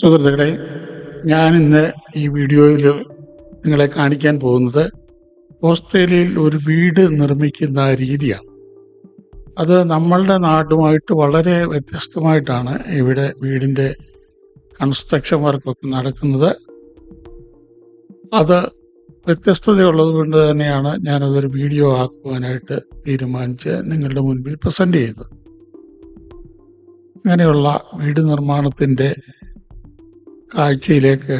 സുഹൃത്തുക്കളെ ഞാൻ ഇന്ന് ഈ വീഡിയോയിൽ നിങ്ങളെ കാണിക്കാൻ പോകുന്നത് ഓസ്ട്രേലിയയിൽ ഒരു വീട് നിർമ്മിക്കുന്ന രീതിയാണ്. അത് നമ്മളുടെ നാടുമായിട്ട് വളരെ വ്യത്യസ്തമായിട്ടാണ് ഇവിടെ വീടിന്റെ കൺസ്ട്രക്ഷൻ വർക്കൊക്കെ നടക്കുന്നത്. അത് വ്യത്യസ്തതയുള്ളത് കൊണ്ട് തന്നെയാണ് ഞാനതൊരു വീഡിയോ ആക്കുവാനായിട്ട് തീരുമാനിച്ച് നിങ്ങളുടെ മുൻപിൽ പ്രസന്റ് ചെയ്തത്. അങ്ങനെയുള്ള വീട് നിർമ്മാണത്തിന്റെ കാഴ്ചയിലേക്ക്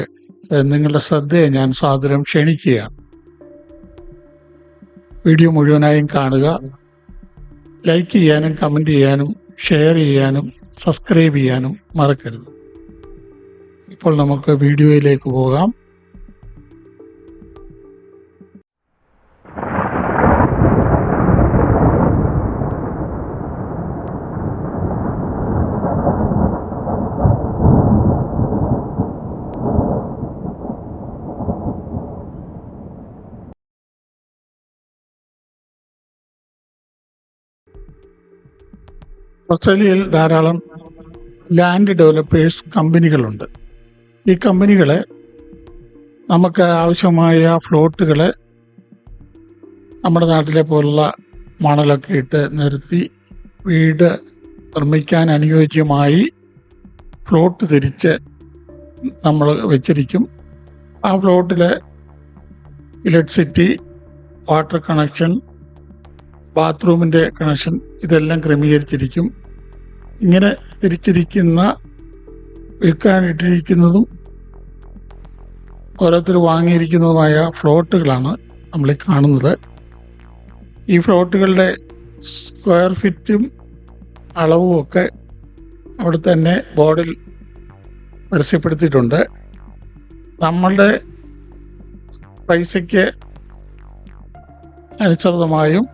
നിങ്ങളുടെ ശ്രദ്ധയെ ഞാൻ സാദരം ക്ഷണിക്കുകയാണ്. വീഡിയോ മുഴുവനായും കാണുക. ലൈക്ക് ചെയ്യാനും കമന്റ് ചെയ്യാനും ഷെയർ ചെയ്യാനും സബ്സ്ക്രൈബ് ചെയ്യാനും മറക്കരുത്. ഇപ്പോൾ നമുക്ക് വീഡിയോയിലേക്ക് പോകാം. ഓസ്ട്രേലിയയിൽ ധാരാളം ലാൻഡ് ഡെവലപ്പേഴ്സ് കമ്പനികളുണ്ട്. ഈ കമ്പനികളെ നമുക്ക് ആവശ്യമായ ഫ്ലോട്ടുകൾ നമ്മുടെ നാട്ടിലെ പോലുള്ള മണലൊക്കെ ഇട്ട് നിർത്തി വീട് നിർമ്മിക്കാൻ അനുയോജ്യമായി ഫ്ലോട്ട് തിരിച്ച് നമ്മൾ വെച്ചിരിക്കും. ആ ഫ്ലോട്ടിലെ ഇലക്ട്രിസിറ്റി വാട്ടർ കണക്ഷൻ ബാത്റൂമിന്റെ കണക്ഷൻ ഇതെല്ലാം ക്രമീകരിച്ചിരിക്കും. ഇങ്ങനെ തിരിച്ചിരിക്കുന്ന വിൽക്കാനിട്ടിരിക്കുന്നതും ഓരോരുത്തർ വാങ്ങിയിരിക്കുന്നതുമായ ഫ്ലോട്ടുകളാണ് നമ്മൾ കാണുന്നത്. ഈ ഫ്ലോട്ടുകളുടെ സ്ക്വയർ ഫിറ്റും അളവും ഒക്കെ അവിടെ തന്നെ ബോർഡിൽ പരസ്യപ്പെടുത്തിയിട്ടുണ്ട്. നമ്മളുടെ പൈസയ്ക്ക് അനുസൃതമായും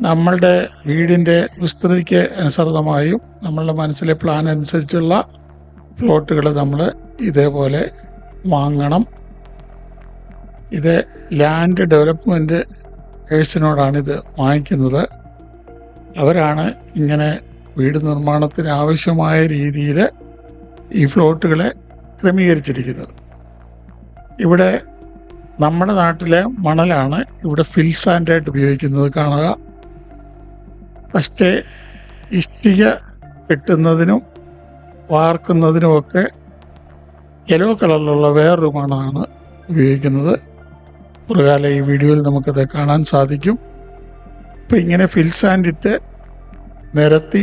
നമ്മളുടെ വീടിന്റെ വിസ്തൃതിക്ക് അനുസൃതമായും നമ്മളുടെ മനസ്സിലെ പ്ലാൻ അനുസരിച്ചുള്ള പ്ലോട്ടുകൾ നമ്മൾ ഇതേപോലെ വാങ്ങണം. ഇത് ലാൻഡ് ഡെവലപ്മെന്റ് കേഴ്സിനോടാണ് ഇത് വാങ്ങിക്കുന്നത്. അവരാണ് ഇങ്ങനെ വീട് നിർമ്മാണത്തിന് ആവശ്യമായ രീതിയിൽ ഈ ഫ്ലോട്ടുകളെ ക്രമീകരിച്ചിരിക്കുന്നത്. ഇവിടെ നമ്മുടെ നാട്ടിലെ മണലാണ് ഇവിടെ ഫിൽ സാൻഡായിട്ട് ഉപയോഗിക്കുന്നത് കാണുക. ഫസ്റ്റ് ഇഷ്ടിക കെട്ടുന്നതിനും വാർക്കുന്നതിനുമൊക്കെ യെല്ലോ കളറിലുള്ള വേറൊരു മണമാണ് ഉപയോഗിക്കുന്നത്. പുറകാല ഈ വീഡിയോയിൽ നമുക്കത് കാണാൻ സാധിക്കും. ഇപ്പം ഇങ്ങനെ ഫിൽസാൻഡ് ഇട്ട് നിരത്തി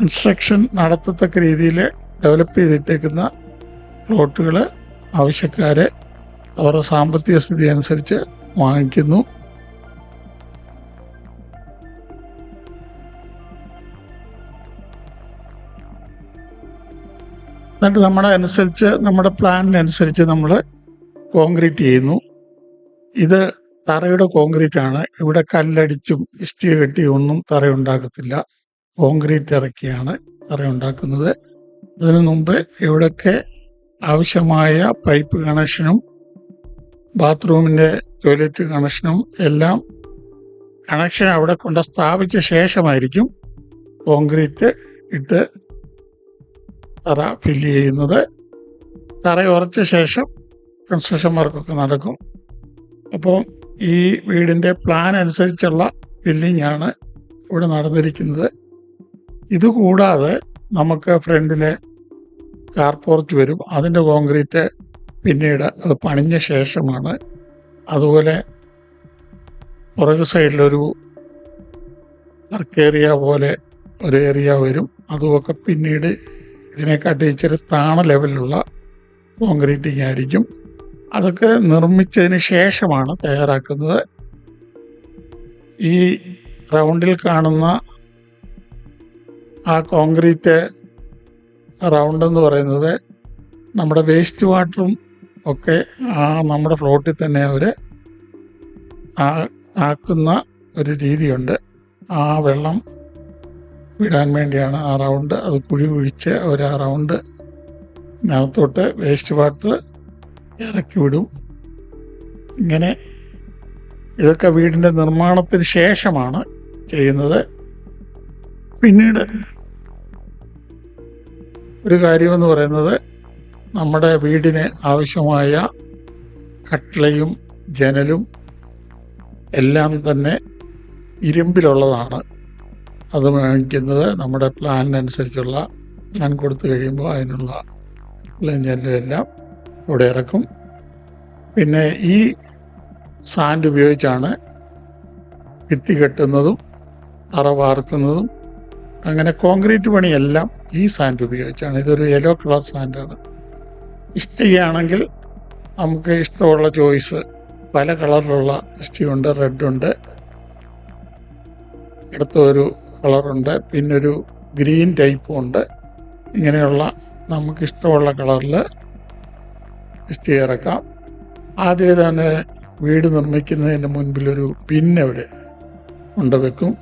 കൺസ്ട്രക്ഷൻ നടത്തത്തക്ക രീതിയിൽ ഡെവലപ്പ് ചെയ്തിട്ടേക്കുന്ന പ്ലോട്ടുകൾ ആവശ്യക്കാരെ അവരുടെ സാമ്പത്തിക സ്ഥിതി അനുസരിച്ച് വാങ്ങിക്കുന്നു. എന്നിട്ട് നമ്മുടെ അനുസരിച്ച് നമ്മുടെ പ്ലാനിനനുസരിച്ച് നമ്മൾ കോൺക്രീറ്റ് ചെയ്യുന്നു. ഇത് തറയുടെ കോൺക്രീറ്റ് ആണ്. ഇവിടെ കല്ലടിച്ചും ഇഷ്ടിക കെട്ടിയും ഒന്നും തറയുണ്ടാക്കത്തില്ല കോൺക്രീറ്റ് ഇറക്കിയാണ് തറയുണ്ടാക്കുന്നത് അതിനു മുമ്പ് ഇവിടെയൊക്കെ ആവശ്യമായ പൈപ്പ് കണക്ഷനും ബാത്റൂമിന്റെ ടോയ്ലറ്റ് കണക്ഷനും എല്ലാം കണക്ഷൻ അവിടെ കൊണ്ട് സ്ഥാപിച്ച ശേഷമായിരിക്കും കോൺക്രീറ്റ് ഇട്ട് തറ ഫില്ല് ചെയ്യുന്നത്. തറ ഉറച്ച ശേഷം കൺസ്ട്രക്ഷൻ വർക്കൊക്കെ നടക്കും. അപ്പോൾ ഈ വീടിന്റെ പ്ലാൻ അനുസരിച്ചുള്ള ഫില്ലിംഗ് ആണ് ഇവിടെ നടന്നിരിക്കുന്നത്. ഇതുകൂടാതെ നമുക്ക് ഫ്രണ്ടിൽ കാർ പോർച്ച് വരും. അതിന്റെ കോൺക്രീറ്റ് പിന്നീട് അത് പണിഞ്ഞ ശേഷമാണ്. അതുപോലെ പുറകു സൈഡിലൊരു വർക്ക് ഏരിയ പോലെ ഒരു ഏരിയ വരും. അതുമൊക്കെ പിന്നീട് ഇതിനെക്കാട്ടി ഇച്ചിരി താണ ലെവലിലുള്ള കോൺക്രീറ്റിംഗ് ആയിരിക്കും. അതൊക്കെ നിർമ്മിച്ചതിന് ശേഷമാണ് തയ്യാറാക്കുന്നത്. ഈ റൗണ്ടിൽ കാണുന്ന ആ കോൺക്രീറ്റ് റൗണ്ട് എന്ന് പറയുന്നത് നമ്മുടെ വേസ്റ്റ് വാട്ടറും ഒക്കെ ആ നമ്മുടെ ഫ്ലോട്ടിൽ തന്നെ അവർ ആക്കുന്ന ഒരു രീതിയുണ്ട്. ആ വെള്ളം വിടാൻ വേണ്ടിയാണ് ആ റൗണ്ട്. അത് കുഴി കുഴിച്ച് ഒരു ആ റൗണ്ട്. നകത്തോട്ട് വേസ്റ്റ് വാട്ടർ ഇറക്കി വിടും. ഇങ്ങനെ ഇതൊക്കെ വീടിന്റെ നിർമ്മാണത്തിന് ശേഷമാണ് ചെയ്യുന്നത്. പിന്നീട് ഒരു കാര്യമെന്ന് പറയുന്നത് നമ്മുടെ വീടിന് ആവശ്യമായ കട്ടിളയും ജനലും എല്ലാം തന്നെ ഇരുമ്പിലുള്ളതാണ്. അത് വാങ്ങിക്കുന്നത് നമ്മുടെ പ്ലാനിനനുസരിച്ചുള്ള പ്ലാൻ കൊടുത്തു കഴിയുമ്പോൾ അതിനുള്ള ജനലും എല്ലാം ഇവിടെ ഇറക്കും. പിന്നെ ഈ സാൻഡ് ഉപയോഗിച്ചാണ് ഭിത്തി കെട്ടുന്നതും അറ വാർക്കുന്നതും അങ്ങനെ കോൺക്രീറ്റ് പണിയെല്ലാം ഈ സാൻഡ് ഉപയോഗിച്ചാണ്. ഇതൊരു യെല്ലോ കളർ സാൻഡാണ്. ഇഷ്ടികയാണെങ്കിൽ നമുക്ക് ഇഷ്ടമുള്ള ചോയ്സ് പല കളറിലുള്ള ഇഷ്ടികയുണ്ട് റെഡുണ്ട്. അടുത്ത ഒരു കളറുണ്ട്. പിന്നൊരു ഗ്രീൻ ടൈപ്പും ഉണ്ട് ഇങ്ങനെയുള്ള നമുക്കിഷ്ടമുള്ള കളറിൽ ലിസ്റ്റ് ഇറക്കാം. ആദ്യം തന്നെ വീട് നിർമ്മിക്കുന്നതിന് മുൻപിലൊരു പിന്നവിടെ കൊണ്ട് വെക്കും.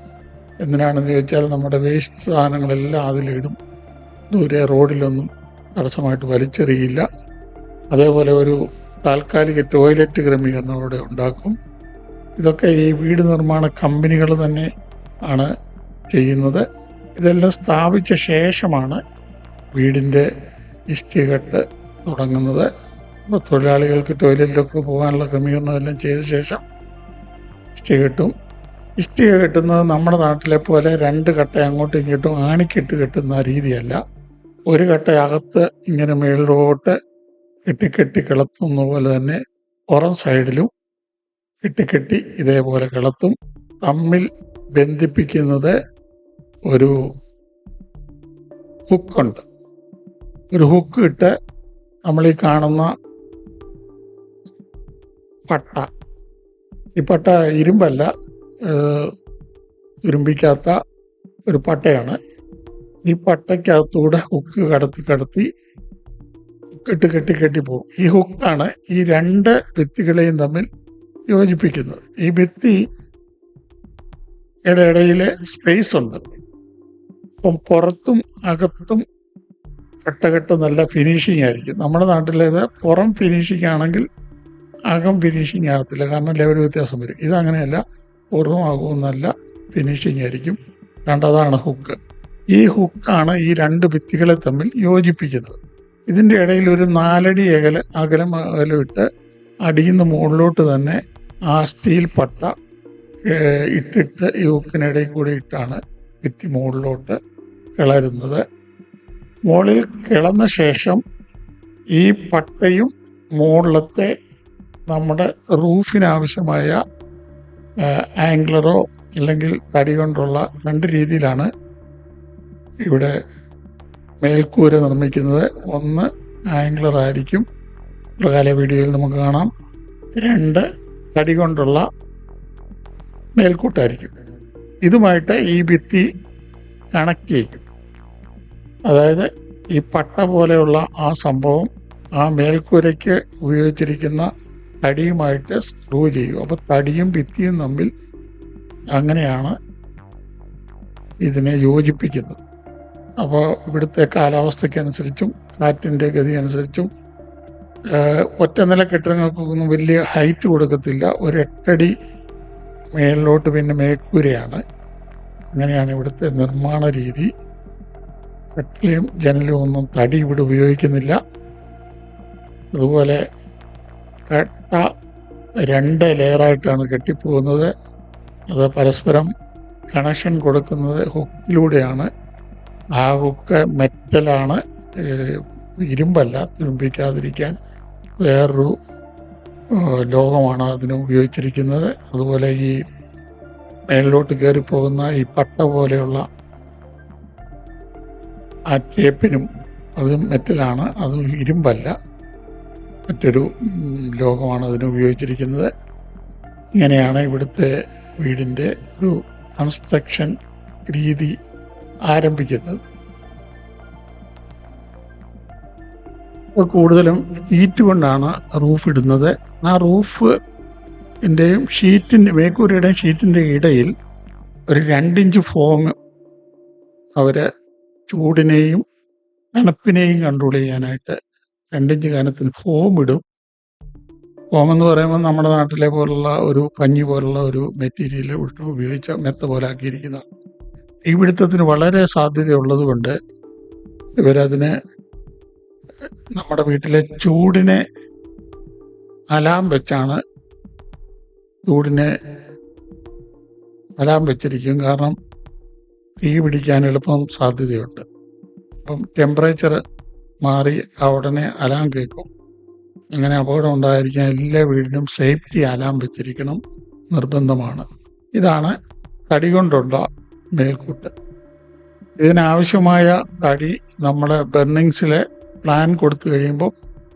എന്തിനാണെന്ന് ചോദിച്ചാൽ നമ്മുടെ വേസ്റ്റ് സാധനങ്ങളെല്ലാം അതിലിടും. ദൂരെ റോഡിലൊന്നും തടസ്സമായിട്ട് വലിച്ചെറിയില്ല. അതേപോലെ ഒരു താൽക്കാലിക ടോയ്ലറ്റ് ക്രമീകരണം ഇവിടെ ഉണ്ടാക്കും. ഇതൊക്കെ ഈ വീട് നിർമ്മാണ കമ്പനികൾ തന്നെ ആണ് ചെയ്യുന്നത്. ഇതെല്ലാം സ്ഥാപിച്ച ശേഷമാണ് വീടിന്റെ ഇഷ്ടികെട്ട് തുടങ്ങുന്നത്. അപ്പോൾ തൊഴിലാളികൾക്ക് ടോയ്ലറ്റിലൊക്കെ പോകാനുള്ള ക്രമീകരണം എല്ലാം ചെയ്ത ശേഷം ഇഷ്ടിക കെട്ടും ഇഷ്ടിക കെട്ടുന്നത് നമ്മുടെ നാട്ടിലെ പോലെ രണ്ട് കട്ട അങ്ങോട്ടും ഇങ്ങോട്ടും ആണിക്കെട്ട് കെട്ടുന്ന രീതിയല്ല. ഒരു കട്ട അകത്ത് ഇങ്ങനെ മേളിലോട്ട് കെട്ടിക്കെട്ടി കിളത്തുന്ന പോലെ തന്നെ പുറം സൈഡിലും കെട്ടിക്കെട്ടി ഇതേപോലെ കിളത്തും. തമ്മിൽ ബന്ധിപ്പിക്കുന്നത് ഒരു ഹുക്കുണ്ട്. ഒരു ഹുക്ക് ഇട്ട് നമ്മൾ ഈ കാണുന്ന പട്ട. ഈ പട്ട ഇരുമ്പല്ല ഇരുമ്പിക്കാത്ത ഒരു പട്ടയാണ്. ഈ പട്ടയ്ക്കകത്തൂടെ ഹുക്ക് കടത്തി കടത്തി കെട്ടി കെട്ടി കെട്ടി പോകും. ഈ ഹുക്കാണ് ഈ രണ്ട് ഭിത്തികളെയും തമ്മിൽ യോജിപ്പിക്കുന്നത്. ഈ ഭിത്തി ഇടയിടയിൽ സ്പേസ് ഉണ്ട്. അപ്പം പുറത്തും അകത്തും കെട്ടകെട്ട് നല്ല ഫിനിഷിംഗ് ആയിരിക്കും. നമ്മുടെ നാട്ടിലേത് പുറം ഫിനിഷിംഗ് ആണെങ്കിൽ അകം ഫിനിഷിംഗ് ആകത്തില്ല. കാരണം ലെവൽ വ്യത്യാസം വരും. ഇതങ്ങനെയല്ല പുറവും അകവും നല്ല ഫിനിഷിംഗ് ആയിരിക്കും. രണ്ടതാണ് ഹുക്ക് ഈ ഹുക്കാണ് ഈ രണ്ട് ഭിത്തികളെ തമ്മിൽ യോജിപ്പിക്കുന്നത്. ഇതിന്റെ ഇടയിൽ ഒരു നാലടി അകല അകലം അകലം ഇട്ട് അടിയിൽ നിന്ന് മുകളിലോട്ട് തന്നെ ആ സ്റ്റീൽ പട്ട ഇട്ടിട്ട് ഈ ഹുക്കിനിടയിൽ കൂടി ഇട്ടാണ് ഭിത്തി മുകളിലോട്ട് കിളരുന്നത്. മുകളിൽ കിളന്ന ശേഷം ഈ പട്ടയും മുകളിലത്തെ നമ്മുടെ റൂഫിനാവശ്യമായ ആംഗ്ലറോ അല്ലെങ്കിൽ തടി കൊണ്ടുള്ള രണ്ട് രീതിയിലാണ് ഇവിടെ മേൽക്കൂര നിർമ്മിക്കുന്നത്. ഒന്ന് ആംഗ്ലർ ആയിരിക്കും. പ്രകാല വീഡിയോയിൽ നമുക്ക് കാണാം. രണ്ട് തടി കൊണ്ടുള്ള മേൽക്കൂട്ടായിരിക്കും. ഇതുമായിട്ട് ഈ ഭിത്തി കണക്ട് ചെയ്യും. അതായത് ഈ പട്ട പോലെയുള്ള ആ സംഭവം ആ മേൽക്കൂരയ്ക്ക് ഉപയോഗിച്ചിരിക്കുന്ന തടിയുമായിട്ട് സ്ക്രൂ ചെയ്യും. അപ്പോൾ തടിയും ഭിത്തിയും തമ്മിൽ അങ്ങനെയാണ് ഇതിനെ യോജിപ്പിക്കുന്നത്. അപ്പോൾ ഇവിടുത്തെ കാലാവസ്ഥയ്ക്കനുസരിച്ചും കാറ്റിന്റെ ഗതി അനുസരിച്ചും ഒറ്റ നില കെട്ടിടങ്ങൾക്കൊന്നും വലിയ ഹൈറ്റ് കൊടുക്കത്തില്ല. ഒരു എട്ടടി മേളിലോട്ട് പിന്നെ മേൽക്കൂരയാണ്. അങ്ങനെയാണ് ഇവിടുത്തെ നിർമ്മാണ രീതി. കട്ടിലയും ജനലും ഒന്നും തടി ഇവിടെ ഉപയോഗിക്കുന്നില്ല. അതുപോലെ കട്ട രണ്ട് ലെയറായിട്ടാണ് കെട്ടിപ്പോകുന്നത്. അത് പരസ്പരം കണക്ഷൻ കൊടുക്കുന്നത് ഹുക്കിലൂടെയാണ്. ആ ഹുക്ക് മെറ്റലാണ് ഇരുമ്പല്ല തുരുമ്പിക്കാതിരിക്കാൻ വേറൊരു ലോകമാണ് അതിന് ഉപയോഗിച്ചിരിക്കുന്നത്. അതുപോലെ ഈ മേളിലോട്ട് കയറിപ്പോകുന്ന ഈ പട്ട പോലെയുള്ള ആ ടേപ്പിനും അത് മെറ്റലാണ് അത് ഇരുമ്പല്ല. മറ്റൊരു ലോഹമാണ് അതിന് ഉപയോഗിച്ചിരിക്കുന്നത്. ഇങ്ങനെയാണ് ഇവിടുത്തെ വീടിന്റെ ഒരു കൺസ്ട്രക്ഷൻ രീതി ആരംഭിക്കുന്നത്. ഇപ്പോൾ കൂടുതലും ഷീറ്റ് കൊണ്ടാണ് റൂഫ് ഇടുന്നത്. ആ റൂഫ് ന്റെയും ഷീറ്റിന്റെ മേക്കൂരയുടെയും ഷീറ്റിന്റെ ഇടയിൽ ഒരു രണ്ടിഞ്ച് ഫോം അവർ ചൂടിനെയും തണുപ്പിനെയും കൺട്രോൾ ചെയ്യാനായിട്ട് രണ്ടിഞ്ച് കനത്തിൽ ഫോം ഇടും. ഫോം എന്ന് പറയുമ്പോൾ നമ്മുടെ നാട്ടിലെ പോലുള്ള ഒരു പഞ്ഞി പോലുള്ള ഒരു മെറ്റീരിയൽ ഉപയോഗിച്ച മെത്ത പോലെ ആക്കിയിരിക്കുന്നതാണ്. തീപിടുത്തത്തിന് വളരെ സാധ്യതയുള്ളത് കൊണ്ട് ഇവരതിന് നമ്മുടെ വീട്ടിലെ ചൂടിനെ അലാം വെച്ചാണ് ചൂടിനെ അലാം വെച്ചിരിക്കും. കാരണം തീ പിടിക്കാൻ എളുപ്പം സാധ്യതയുണ്ട്. അപ്പം ടെമ്പറേച്ചർ മാറി ആ ഉടനെ അലാം കേൾക്കും. അങ്ങനെ അപകടം ഉണ്ടായിരിക്കാൻ എല്ലാ വീടിനും സേഫ്റ്റി അലാം വെച്ചിരിക്കണം നിർബന്ധമാണ്. ഇതാണ് തടി കൊണ്ടുള്ള മേൽക്കൂട്ട്. ഇതിനാവശ്യമായ തടി നമ്മൾ ബെർണിങ്സിലെ പ്ലാൻ കൊടുത്തു കഴിയുമ്പോൾ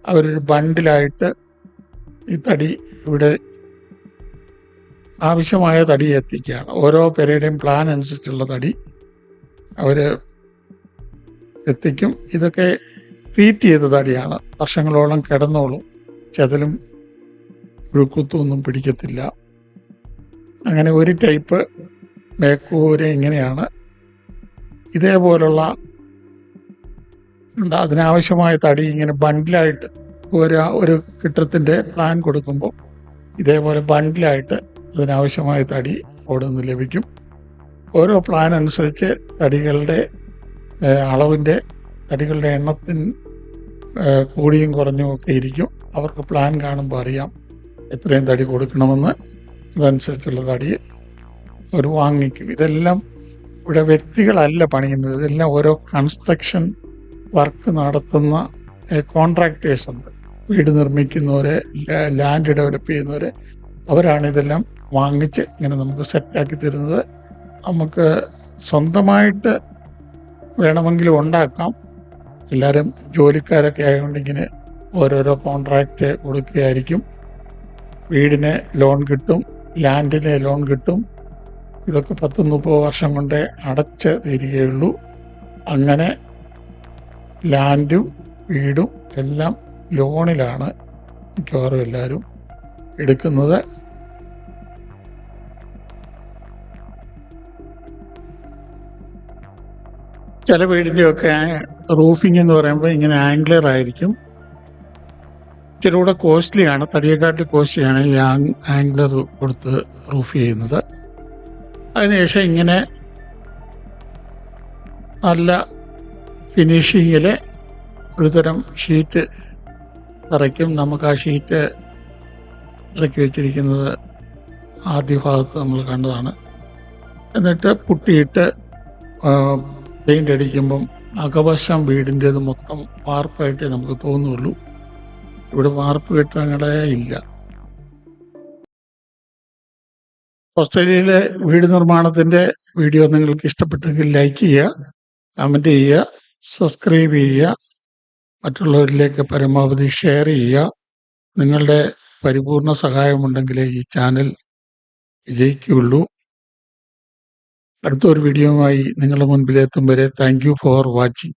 അവരൊരു ബണ്ടിലായിട്ട് ഈ തടി ഇവിടെ ആവശ്യമായ തടി എത്തിക്കുകയാണ്. ഓരോ പേരുടെയും പ്ലാൻ അനുസരിച്ചുള്ള തടി അവർ എത്തിക്കും. ഇതൊക്കെ ട്രീറ്റ് ചെയ്ത തടിയാണ് വർഷങ്ങളോളം കിടന്നോളും. ചതലും പുഴുക്കുത്തും ഒന്നും പിടിക്കത്തില്ല. അങ്ങനെ ഒരു ടൈപ്പ് മേക്കൂര ഇങ്ങനെയാണ്. ഇതേപോലുള്ള ഉണ്ട്. അതിനാവശ്യമായ തടി ഇങ്ങനെ ബണ്ടിലായിട്ട് ഒരു ഒരു കിട്ടത്തിന്റെ പ്ലാൻ കൊടുക്കുമ്പോൾ ഇതേപോലെ ബണ്ടിലായിട്ട് അതിനാവശ്യമായ തടി അവിടെ നിന്ന് ലഭിക്കും. ഓരോ പ്ലാൻ അനുസരിച്ച് തടികളുടെ അളവിന്റെ തടികളുടെ എണ്ണത്തിൻ കൂടിയും കുറഞ്ഞും ഒക്കെ ഇരിക്കും. അവർക്ക് പ്ലാൻ കാണുമ്പോൾ അറിയാം എത്രയും തടി കൊടുക്കണമെന്ന്. അതനുസരിച്ചുള്ള തടി അവർ വാങ്ങിക്കും. ഇതെല്ലാം ഇവിടെ വ്യക്തികളല്ല പണിയുന്നത്. ഇതെല്ലാം ഓരോ കൺസ്ട്രക്ഷൻ വർക്ക് നടത്തുന്ന കോൺട്രാക്ടേഴ്സ് ഉണ്ട്. വീട് നിർമ്മിക്കുന്നവരെ ലാൻഡ് ഡെവലപ്പ് ചെയ്യുന്നവരെ അവരാണ് ഇതെല്ലാം വാങ്ങിച്ച് ഇങ്ങനെ നമുക്ക് സെറ്റാക്കി തരുന്നത്. നമുക്ക് സ്വന്തമായിട്ട് വേണമെങ്കിലും ഉണ്ടാക്കാം. എല്ലാവരും ജോലിക്കാരൊക്കെ ആയതുകൊണ്ട് ഇങ്ങനെ ഓരോരോ കോൺട്രാക്റ്റ് കൊടുക്കുകയായിരിക്കും. വീടിന് ലോൺ കിട്ടും ലാൻഡിന് ലോൺ കിട്ടും. ഇതൊക്കെ പത്ത് മുപ്പത് വർഷം കൊണ്ടേ അടച്ച് തീരുകയുള്ളൂ. അങ്ങനെ ലാൻഡും വീടും എല്ലാം ലോണിലാണ് മിക്കവാറും എല്ലാവരും എടുക്കുന്നത്. ചില വീടിന്റെയൊക്കെ റൂഫിംഗ് എന്ന് പറയുമ്പോൾ ഇങ്ങനെ ആംഗ്ലർ ആയിരിക്കും. ഇച്ചിരി കൂടെ കോസ്റ്റ്ലിയാണ് തടിയെക്കാട്ടിൽ കോസ്റ്റ്ലിയാണ് ഈ ആംഗ്ലർ കൊടുത്ത് റൂഫ് ചെയ്യുന്നത്. അതിനുശേഷം ഇങ്ങനെ നല്ല ഫിനിഷിങ്ങിൽ ഒരുതരം ഷീറ്റ് നിറയ്ക്കും. നമുക്ക് ആ ഷീറ്റ് ഇറക്കി വെച്ചിരിക്കുന്നത് ആദ്യ ഭാഗത്ത് നമ്മൾ കണ്ടതാണ്. എന്നിട്ട് പുട്ടിയിട്ട് പെയിന്റ് അടിക്കുമ്പം അകവശം വീടിന്റേത് മൊത്തം വാർപ്പായിട്ടേ നമുക്ക് തോന്നുള്ളൂ. ഇവിടെ വാർപ്പ് കെട്ടിടങ്ങളേ ഇല്ല. ഓസ്ട്രേലിയയിലെ വീട് നിർമ്മാണത്തിന്റെ വീഡിയോ നിങ്ങൾക്ക് ഇഷ്ടപ്പെട്ടെങ്കിൽ ലൈക്ക് ചെയ്യുക കമന്റ് ചെയ്യുക സബ്സ്ക്രൈബ് ചെയ്യുക മറ്റുള്ളവരിലേക്ക് പരമാവധി ഷെയർ ചെയ്യുക. നിങ്ങളുടെ പരിപൂർണ സഹായമുണ്ടെങ്കിലേ ഈ ചാനൽ വിജയിക്കുകയുള്ളൂ. അടുത്തൊരു വീഡിയോയുമായി നിങ്ങളുടെ മുൻപിലെത്തും വരെ താങ്ക് യു ഫോർ വാച്ചിങ്